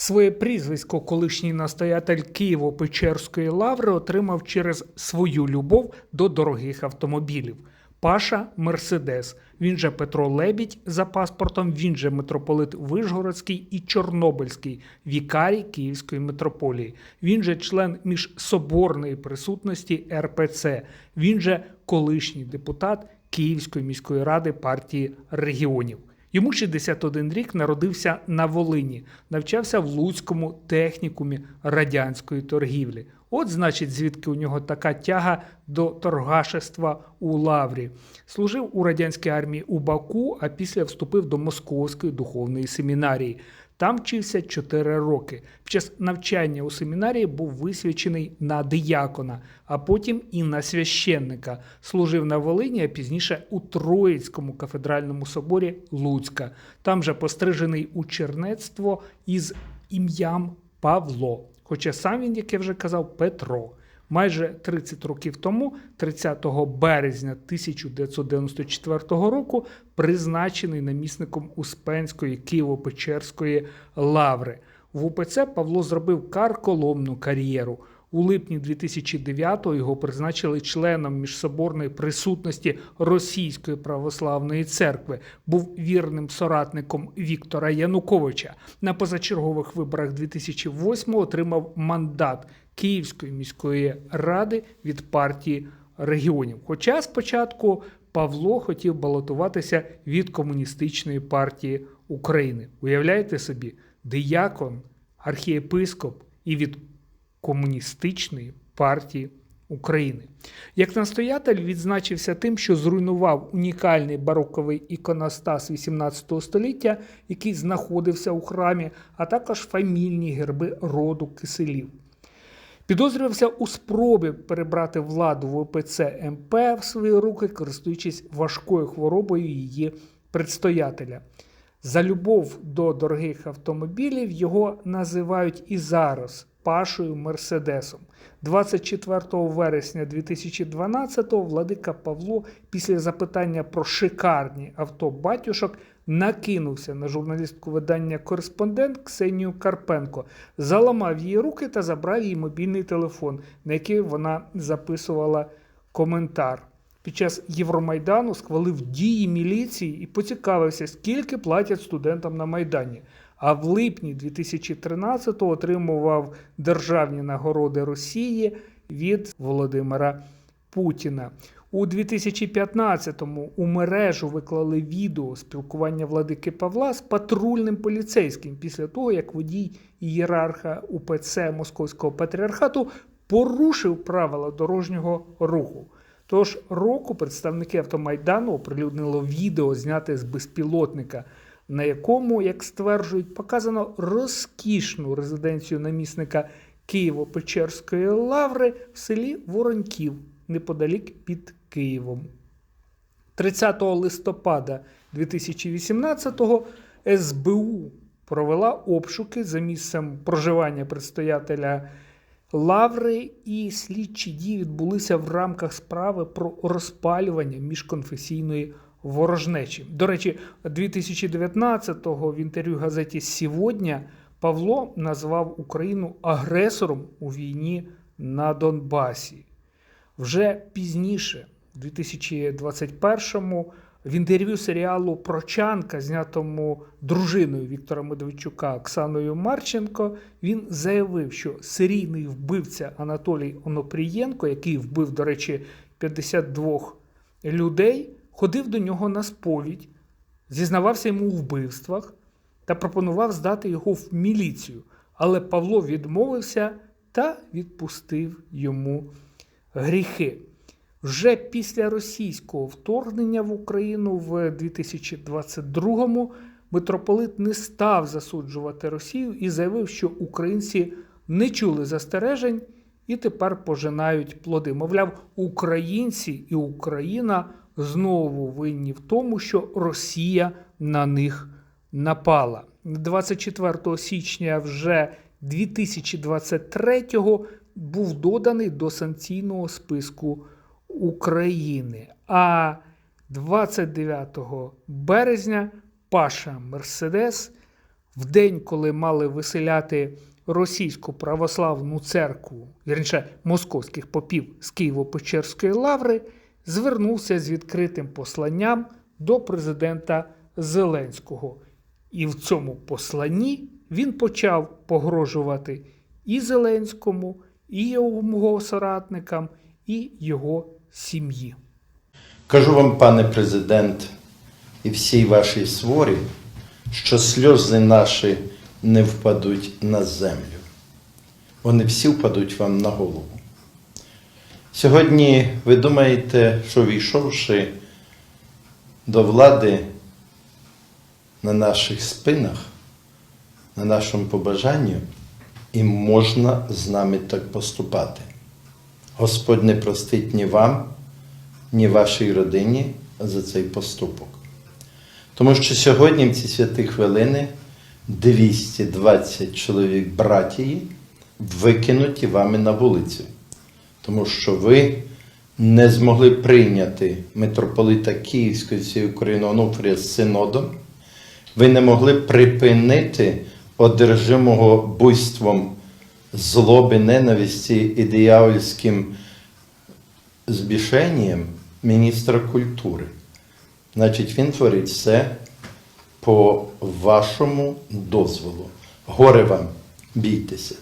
Своє прізвисько колишній настоятель Києво-Печерської лаври отримав через свою любов до дорогих автомобілів. Паша Мерседес, він же Петро Лебідь за паспортом, він же митрополит Вишгородський і Чорнобильський, вікарій Київської митрополії. Він же член міжсоборної присутності РПЦ, він же колишній депутат Київської міської ради партії регіонів. Йому 61 рік народився на Волині, навчався в Луцькому технікумі радянської торгівлі. От, значить, звідки у нього така тяга до торгашества у Лаврі. Служив у радянській армії у Баку, а після вступив до Московської духовної семінарії. Там вчився 4 роки. Під час навчання у семінарії був висвячений на диякона, а потім і на священника. Служив на Волині, а пізніше у Троїцькому кафедральному соборі Луцька. Там же пострижений у чернецтво із ім'ям Павло. Хоча сам він, як я вже казав, Петро. Майже 30 років тому, 30 березня 1994 року, призначений намісником Успенської Києво-Печерської лаври. В УПЦ Павло зробив карколомну кар'єру. У липні 2009-го його призначили членом міжсоборної присутності Російської православної церкви. Був вірним соратником Віктора Януковича. На позачергових виборах 2008-го отримав мандат Київської міської ради від партії регіонів. Хоча спочатку Павло хотів балотуватися від комуністичної партії України. Уявляєте собі, диякон, архієпископ і від комуністичної партії України. Як настоятель відзначився тим, що зруйнував унікальний бароковий іконостас XVIII століття, який знаходився у храмі, а також фамільні герби роду киселів. Підозрювався у спробі перебрати владу в ОПЦ МП в свої руки, користуючись важкою хворобою її предстоятеля. За любов до дорогих автомобілів його називають і зараз Пашою Мерседесом. 24 вересня 2012-го владика Павло після запитання про шикарні авто батюшок накинувся на журналістку видання Кореспондент Ксенію Карпенко, заламав її руки та забрав її мобільний телефон, на який вона записувала коментар. Під час Євромайдану схвалив дії міліції і поцікавився, скільки платять студентам на Майдані. А в липні 2013-го отримував державні нагороди Росії від Володимира Путіна. У 2015-му у мережу виклали відео спілкування владики Павла з патрульним поліцейським після того, як водій ієрарха УПЦ Московського патріархату порушив правила дорожнього руху. Тож року представники автомайдану оприлюднило відео, зняте з безпілотника, на якому, як стверджують, показано розкішну резиденцію намісника Києво-Печерської лаври в селі Вороньків, неподалік під Києвом. 30 листопада 2018-го СБУ провела обшуки за місцем проживання предстоятеля Лаври і слідчі дії відбулися в рамках справи про розпалювання міжконфесійної ворожнечі. До речі, 2019-го в інтерв'ю газеті Сьогодні Павло назвав Україну агресором у війні на Донбасі. Вже пізніше, в 2021-му, в інтерв'ю серіалу Прочанка, знятому дружиною Віктора Медведчука Оксаною Марченко, він заявив, що серійний вбивця Анатолій Онопрієнко, який вбив, до речі, 52 людей, ходив до нього на сповідь, зізнавався йому у вбивствах та пропонував здати його в міліцію. Але Павло відмовився та відпустив йому гріхи. Вже після російського вторгнення в Україну в 2022-му митрополит не став засуджувати Росію і заявив, що українці не чули застережень і тепер пожинають плоди. Мовляв, українці і Україна знову винні в тому, що Росія на них напала. 24 січня вже 2023-го був доданий до санкційного списку України. А 29 березня Паша Мерседес В день, коли мали виселяти російську православну церкву, вірніше московських попів з Києво-Печерської лаври, звернувся з відкритим посланням до президента Зеленського. І в цьому посланні він почав погрожувати і Зеленському, і його соратникам, і його сім'ї. Кажу вам, пане президент, і всій вашій сворі, що сльози наші не впадуть на землю. Вони всі впадуть вам на голову. Сьогодні ви думаєте, що війшовши до влади на наших спинах, на нашому побажанні, і можна з нами так поступати. Господь не простить ні вам, ні вашій родині за цей поступок. Тому що сьогодні, в ці святі хвилини, 220 чоловік братії викинуті вами на вулицю, тому що ви не змогли прийняти митрополита Київської всієї України Онуфрія з синодом, ви не могли припинити одержимого буйством злоби, ненависті і диявольським збішенням міністра культури. Значить, він творить все по вашому дозволу. Горе вам, бійтеся.